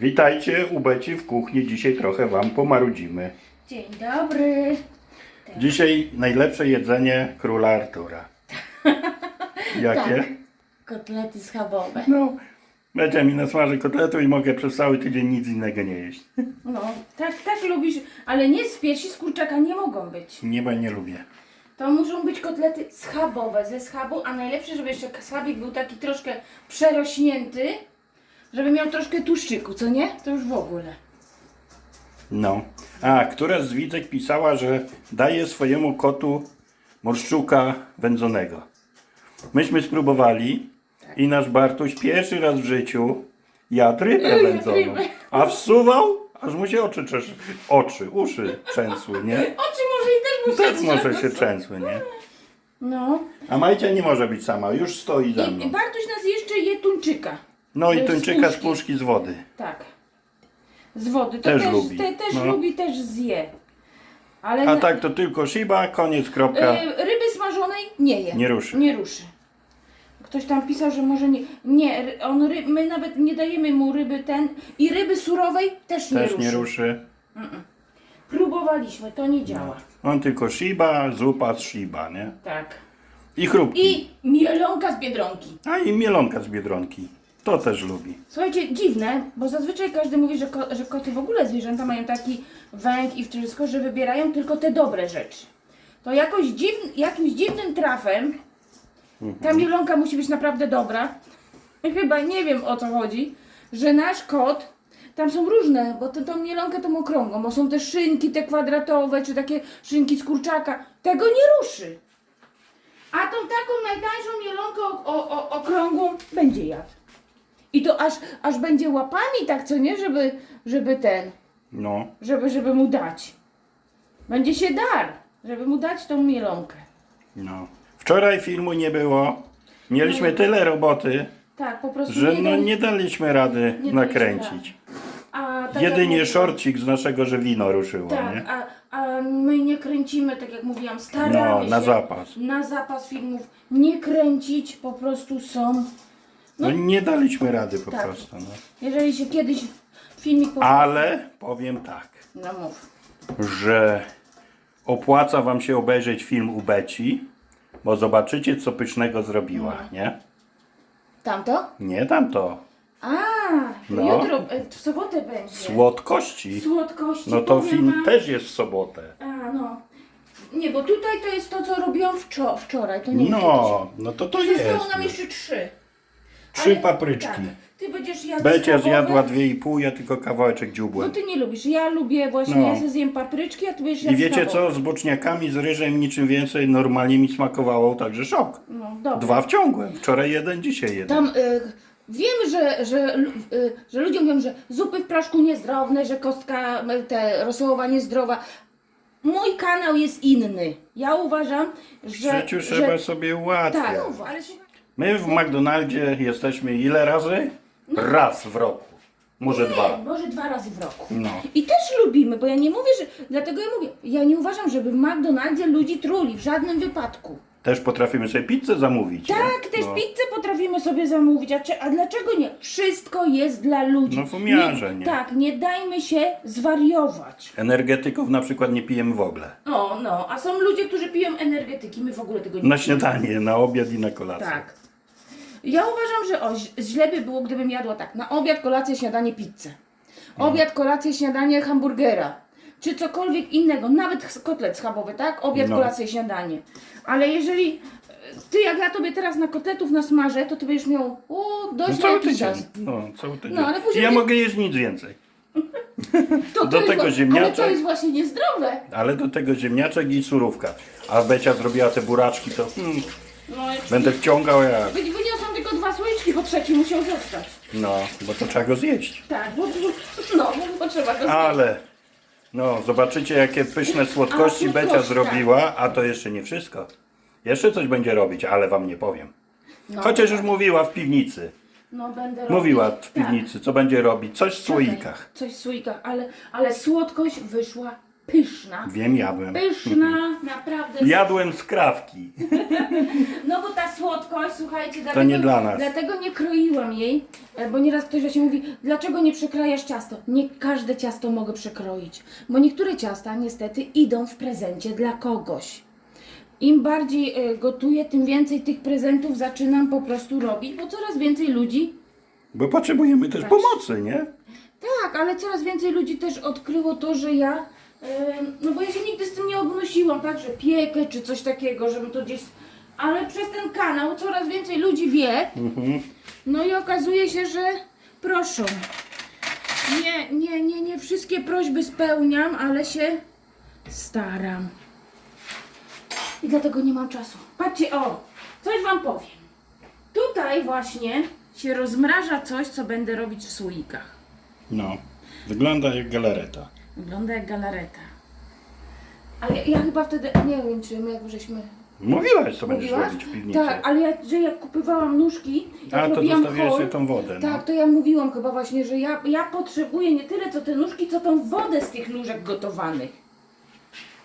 Witajcie u Beci w kuchni. Dzisiaj trochę Wam pomarudzimy. Dzień dobry. Dzisiaj najlepsze jedzenie króla Artura. Jakie? Tak. Kotlety schabowe. No, Becia mi nasmaży kotletu i mogę przez cały tydzień nic innego nie jeść. No, tak, tak lubisz, ale nie z piersi, z kurczaka nie mogą być. Nie, bo nie lubię. To muszą być kotlety schabowe, ze schabu, a najlepsze, żeby jeszcze schabik był taki troszkę przerośnięty, żeby miał troszkę tłuszczyku, co nie? To już w ogóle. No. A, która z widzek pisała, że daje swojemu kotu morszczuka wędzonego. Myśmy spróbowali i nasz Bartuś pierwszy raz w życiu jadł rybę wędzoną. A wsuwał, aż mu się oczy, czesz, oczy, uszy trzęsły, nie? Oczy może i też mu Też może się trzęsły, nie? No. A Majcia nie może być sama, już stoi za I, mną. I Bartuś nas jeszcze je tuńczyka. No i tuńczyka z puszki. puszki z wody. Tak. Z wody. To Też też, lubi. Te, też No. lubi, też zje. Ale A na- tak to tylko Shiba, koniec, kropka. Y, ryby smażonej nie je. Nie ruszy. Nie ruszy. Ktoś tam pisał, że może nie. Nie, ry- on ry, my nawet nie dajemy mu ryby ten. I ryby surowej też nie Też ruszy. nie ruszy. Próbowaliśmy, to nie działa. On tylko Shiba, zupa z Shiba, nie? Tak. I chrupki. I mielonka z biedronki. A i mielonka z Biedronki. To też lubi. Słuchajcie, dziwne, bo zazwyczaj każdy mówi, że, ko, że koty w ogóle zwierzęta mają taki węg i wszystko, że wybierają tylko te dobre rzeczy. To jakoś dziwn, jakimś dziwnym trafem ta mielonka musi być naprawdę dobra. Chyba nie wiem o co chodzi, że nasz kot, tam są różne, bo tę tą mielonkę tą okrągłą, bo są te szynki te kwadratowe, czy takie szynki z kurczaka. Tego nie ruszy. A tą taką najtańszą mielonkę o, o, o, okrągłą będzie jadł. I to aż, aż będzie łapami tak, co nie, żeby, żeby ten, No. żeby, żeby mu dać. Będzie się dar, żeby mu dać tą mielonkę. No. Wczoraj filmu nie było. Mieliśmy tyle roboty, Tak, po prostu że no daj- nie daliśmy rady Nie nakręcić. A, tak jak Jedynie mówiłam- szorcik z naszego, że wino ruszyło, Tak, nie? a, a my nie kręcimy, tak jak mówiłam, staramy No, się na zapas. na zapas filmów nie kręcić, po prostu są. No nie daliśmy rady po Tak. prostu. No. Jeżeli się kiedyś filmik po... Ale powiem tak, No mów. że opłaca wam się obejrzeć film u Beci, bo zobaczycie co pysznego zrobiła, No. nie? Tamto? Nie tamto. A, No. jutro, e, w sobotę będzie. Słodkości. Słodkości. No to powiem film wam. też jest w sobotę. A, no. Nie, bo tutaj to jest to, co robiłam wczo- wczoraj, to nie wiem No, no to to jest. Zostało nam jeszcze trzy. Trzy Ale- papryczki. Tak, ty będziesz jadł Becia schabowe. zjadła dwie i pół, ja tylko kawałeczek No dziubłem. ty nie lubisz. Ja lubię właśnie, No. ja sobie zjem papryczki, a ty będziesz I jadł wiecie schabowe. co, z boczniakami, z ryżem niczym więcej normalnie mi smakowało, także szok. No, dobra. Dwa wciągłem. Wczoraj jeden, dzisiaj jeden. Tam y, wiem, że, że, y, że ludzie mówią, że zupy w proszku niezdrowne, że kostka y, te rosołowa niezdrowa. Mój kanał jest inny. Ja uważam, W że. życiu że trzeba sobie ułatwiać. tak, ale się- My w McDonaldzie jesteśmy ile razy? Raz w roku. Może dwa. Nie, może dwa razy w roku. No. I też lubimy, bo ja nie mówię, że. Dlatego ja mówię, ja nie uważam, żeby w McDonaldzie ludzi truli w żadnym wypadku. Też potrafimy sobie pizzę zamówić. nie? Tak, też no. pizzę potrafimy sobie zamówić, a, czy, a dlaczego nie? Wszystko jest dla ludzi. No w umiarze, nie? Tak, nie dajmy się zwariować. Energetyków na przykład nie pijemy w ogóle. O, no, a są ludzie, którzy piją energetyki, my w ogóle tego nie Na śniadanie, na obiad i na kolację. Tak. Ja uważam, że o, źle by było, gdybym jadła tak, na obiad, kolację, śniadanie, pizzę. Obiad, kolację, śniadanie, hamburgera. Czy cokolwiek innego, nawet kotlet schabowy, tak? Obiad, No. kolację, śniadanie. Ale jeżeli e, ty, jak ja tobie teraz na kotletów nasmażę, to ty będziesz miał, o, No dość na cały jakiś tydzień. czas. No, cały tydzień. No, ale później ja nie- mogę jeść nic więcej. To, Do tego jest, ziemniaczek. Ale to jest właśnie niezdrowe. Ale do tego ziemniaczek i surówka. A Becia zrobiła te buraczki, to hmm, No, będę wciągał jak. wy- dwa słoiczki, bo trzeci musiał zostać. No, bo to trzeba go zjeść. Tak, bo, bo- no, bo trzeba go zjeść. Ale, no, zobaczycie jakie pyszne słodkości A, Becia słodkości, zrobiła, a to jeszcze nie wszystko. Jeszcze coś będzie robić, ale wam nie powiem. No, Chociaż już mówiła w piwnicy. no, będę Mówiła robić. w piwnicy, co będzie robić. Coś w słoikach. Coś w słoikach, ale, ale słodkość wyszła pyszna. Wiem, jadłem. Pyszna, naprawdę. Jadłem skrawki. No bo ta słodkość, słuchajcie, dlatego, nie dla nas. dlatego nie kroiłam jej, e, bo nieraz ktoś właśnie mówi, dlaczego nie przekrajasz ciasto? Nie każde ciasto mogę przekroić, bo niektóre ciasta niestety idą w prezencie dla kogoś. Im bardziej e, gotuję, tym więcej tych prezentów zaczynam po prostu robić, bo coraz więcej ludzi Bo potrzebujemy też pomocy, nie? tak, ale coraz więcej ludzi też odkryło to, że ja, no bo ja się nigdy z tym nie obnosiłam, tak, że piekę czy coś takiego, żebym to gdzieś, ale przez ten kanał coraz więcej ludzi wie, Mhm. no i okazuje się, że proszę, nie, nie, nie, nie wszystkie prośby spełniam, ale się staram. I dlatego nie mam czasu. Patrzcie, o, coś wam powiem. Tutaj właśnie się rozmraża coś, co będę robić w słoikach. No. Wygląda jak galareta. Wygląda jak galareta. Ale ja, ja chyba wtedy, nie wiem czy my jak żeśmy Mówiłaś, co będziesz mówiłaś? robić w piwnicy. Tak, ale ja, że jak kupowałam nóżki, jak A, to robiłam zostawiłeś hol, sobie tą wodę, no. Tak, to ja mówiłam chyba właśnie, że ja, ja potrzebuję nie tyle co te nóżki, co tą wodę z tych nóżek gotowanych.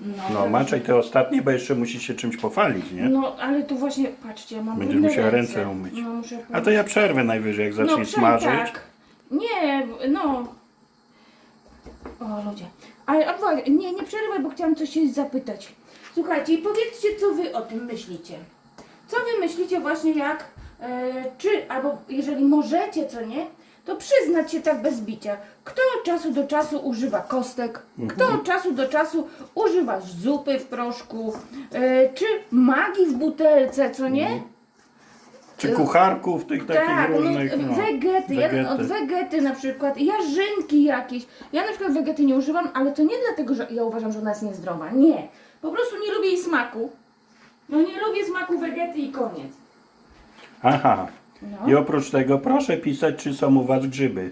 No, No, tak. maczaj te ostatnie, bo jeszcze musisz się czymś pochwalić, nie? No, ale to właśnie, patrzcie, ja mam Będziesz brudne musiała ręce umyć. No, muszę A to ja przerwę najwyżej, jak zaczniesz prze- smażyć. Tak. Nie, no. O ludzie. Ale wa- nie, nie przerywaj, bo chciałam coś się zapytać. Słuchajcie, i powiedzcie, co wy o tym myślicie. Co wy myślicie właśnie jak, e, czy, albo jeżeli możecie, co nie, to przyznać się tak bez bicia. Kto od czasu do czasu używa kostek, kto od czasu do czasu używa zupy w proszku, e, czy magii w butelce, co nie? Czy kucharków tych takich Tak, różnych. no, No, wegety, ja od wegety na przykład, jarzynki jakieś. Ja na przykład wegety nie używam, ale to nie dlatego, że ja uważam, że ona jest niezdrowa. Nie. Po prostu nie lubię jej smaku. No nie lubię smaku wegety i koniec. Aha. No. I oprócz tego proszę pisać, czy są u Was grzyby.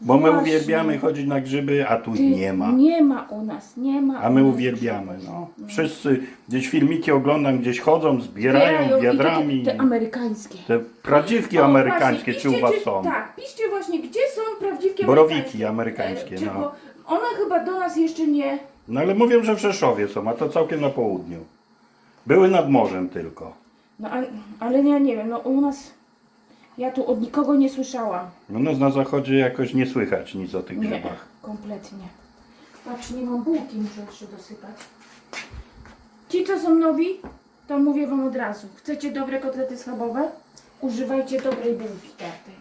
Bo my Właśnie. uwielbiamy chodzić na grzyby, a tu Ty, nie ma. Nie ma u nas, nie ma A u my nas uwielbiamy, no. Wszyscy gdzieś filmiki oglądam, gdzieś chodzą, zbierają Zbierają i wiadrami. Te, te amerykańskie. Te prawdziwki O, amerykańskie, właśnie, czy u piszcie, Was są? Tak, piszcie właśnie, gdzie są prawdziwkie Borowiki amerykańskie. amerykańskie, E, czy- no. bo One chyba do nas jeszcze nie... No ale mówią, że w Rzeszowie są, a to całkiem na południu. Były nad morzem tylko. No ale, ale ja nie wiem, no u nas... Ja tu od nikogo nie słyszałam. No nas na zachodzie jakoś nie słychać nic o tych Nie, grzybach. kompletnie. Patrz, nie mam bułki, muszę jeszcze dosypać. Ci, co są nowi, to mówię wam od razu. Chcecie dobre kotlety schabowe? Używajcie dobrej bułki tartej.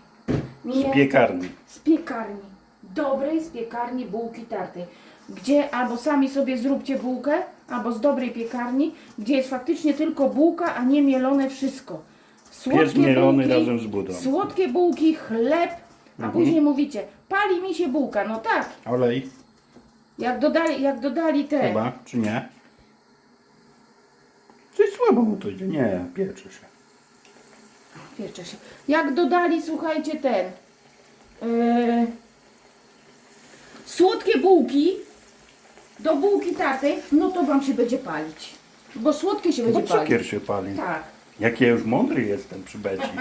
Z piekarni. Z piekarni. Dobrej z piekarni bułki tartej. Gdzie albo sami sobie zróbcie bułkę, albo z dobrej piekarni, gdzie jest faktycznie tylko bułka, a nie mielone wszystko. Pies mielony razem z budą. Słodkie bułki, chleb, a Mhm. później mówicie, pali mi się bułka. No tak, Olej jak dodali, jak dodali te. chyba, czy nie? Coś słabo mu to idzie. Nie, pieczy się. Piecze się. Jak dodali, słuchajcie, ten. Yy, słodkie bułki do bułki tartej, no to wam się będzie palić. Bo słodkie się Bo będzie palić. cukier się pali. Tak. Jak ja już mądry jestem przy Beci.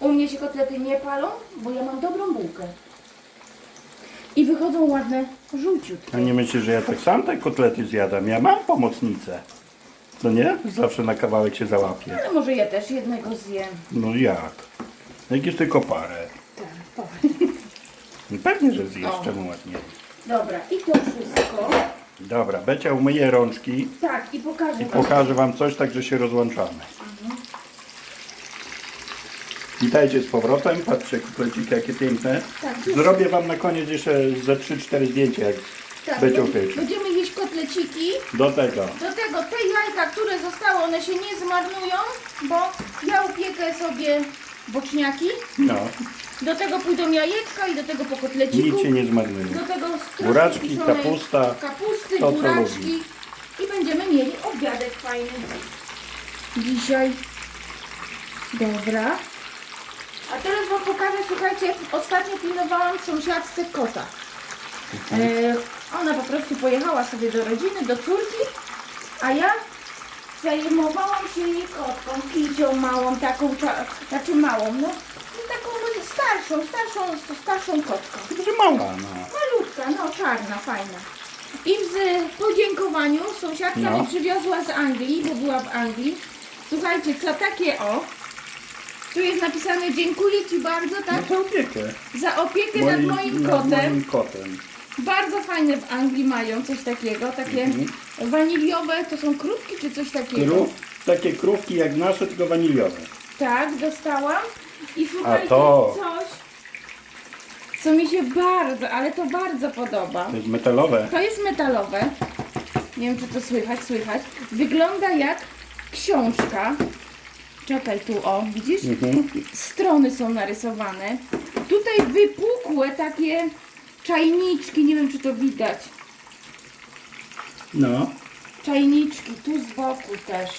No. U mnie się kotlety nie palą, bo ja mam dobrą bułkę. I wychodzą ładne, żółciutkie. A nie myślisz, że ja tak sam te kotlety zjadam? Ja mam pomocnicę. Co nie? Zawsze na kawałek się załapię. Ale może ja też jednego zjem. No jak? Jak jest tylko parę. Tak, No Pewnie, że zjesz, O. czemu ładnie. Dobra, i to wszystko. Dobra, Becia umyje rączki Tak, i pokażę i wam. pokażę Wam coś, tak że się rozłączamy. Witajcie z powrotem, patrzcie kotleciki jakie piękne. Tak. Zrobię Wam na koniec jeszcze ze 3-4 zdjęcia, jak Tak, Becią be- pieczy. będziemy jeść kotleciki. Do tego. Do tego te jajka, które zostały, one się nie zmarnują, bo ja upiekę sobie boczniaki. No, Do tego pójdą jajeczka i do tego po kotleciku. nic się nie zmarnuje. Do tego troszkę Buraczki, kiszonej kapusta, kapusty, to, co buraczki. lubi. I będziemy mieli obiadek fajny. Dzisiaj. Dobra. A teraz Wam pokażę, słuchajcie, ostatnio pilnowałam sąsiadce kota. E, ona po prostu pojechała sobie do rodziny, do córki, a ja zajmowałam się jej kotką, kicią małą, taką, cza- znaczy małą, no taką starszą. starszą, starszą, starszą kotką. Że mała, no. Malutka, no czarna, fajna. I w podziękowaniu sąsiadka No. mi przywiozła z Anglii, bo była w Anglii. Słuchajcie, co takie o. Tu jest napisane dziękuję Ci bardzo, No tak? to opiekę. Za opiekę nad moim nad kotem. moim kotem. Bardzo fajne w Anglii mają coś takiego, takie Mhm. Waniliowe, to są krówki czy coś takiego? Krów, takie krówki jak nasze, tylko waniliowe. Tak, dostałam. I słuchajcie, to? coś, co mi się bardzo, ale to bardzo podoba. To jest metalowe. To jest metalowe. Nie wiem, czy to słychać, słychać. Wygląda jak książka. Czekaj tu, o, widzisz? Mhm. Strony są narysowane. Tutaj wypukłe takie czajniczki, nie wiem, czy to widać. No. Czajniczki, tu z boku też.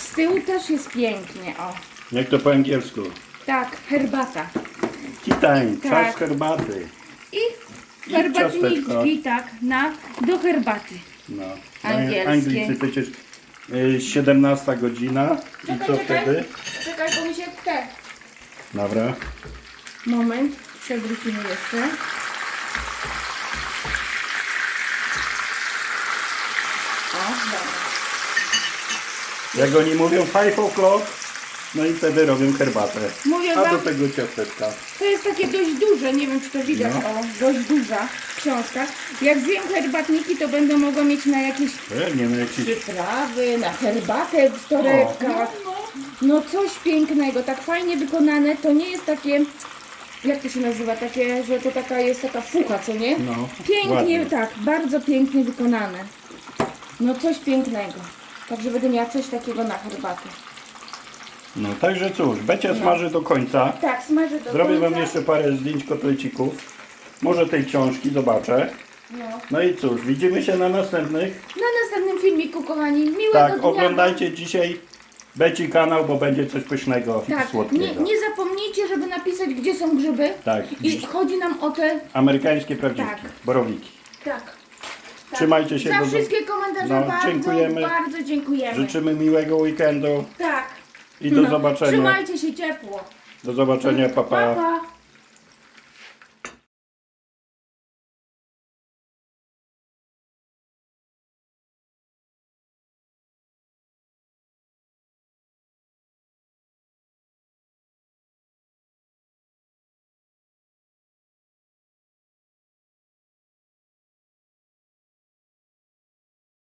Z tyłu też jest pięknie, o. Jak to po angielsku? Tak, herbata. Time, Tak. czas herbaty. I I herbatniczki, tak, na, do herbaty. No. Angielskie. Anglicy przecież y, 17 godzina. I co wtedy? Czekaj, bo mi się te. Dobra. Moment, przewrócimy jeszcze. O, dobra. Jak oni mówią 5 o'clock, no i wtedy robią herbatę. Mówię A do wam, tego ciasteczka. to jest takie dość duże, nie wiem czy to widać, No. o, dość duża książka. Jak zjem herbatniki, to będę mogła mieć na jakieś Pewnie, no jakiś... przyprawy, na herbatę w torebkach. No coś pięknego, tak fajnie wykonane, to nie jest takie, jak to się nazywa, takie, że to taka jest taka fucha, co nie? No, Pięknie, ładnie. tak, bardzo pięknie wykonane. No coś pięknego. Także będę miała coś takiego na herbatę. No także cóż, Becia smaży do końca. Tak, smażę do Zrobię końca. wam jeszcze parę zdjęć kotlecików. Może tej książki, zobaczę. No. No i cóż, widzimy się na następnych. Na następnym filmiku, kochani. Miłego Tak, dnia. oglądajcie dzisiaj Beci kanał, bo będzie coś pysznego i Tak, nie, słodkiego. nie zapomnijcie, żeby napisać, gdzie są grzyby. Tak, I chodzi nam o te... amerykańskie prawdziwki, Tak. borowiki. Tak. Tak. Trzymajcie się, Za do- wszystkie komentarze No, bardzo, dziękujemy. bardzo dziękujemy. Życzymy miłego weekendu Tak. i do No, zobaczenia. Trzymajcie się ciepło. Do zobaczenia, papa. Pa, pa.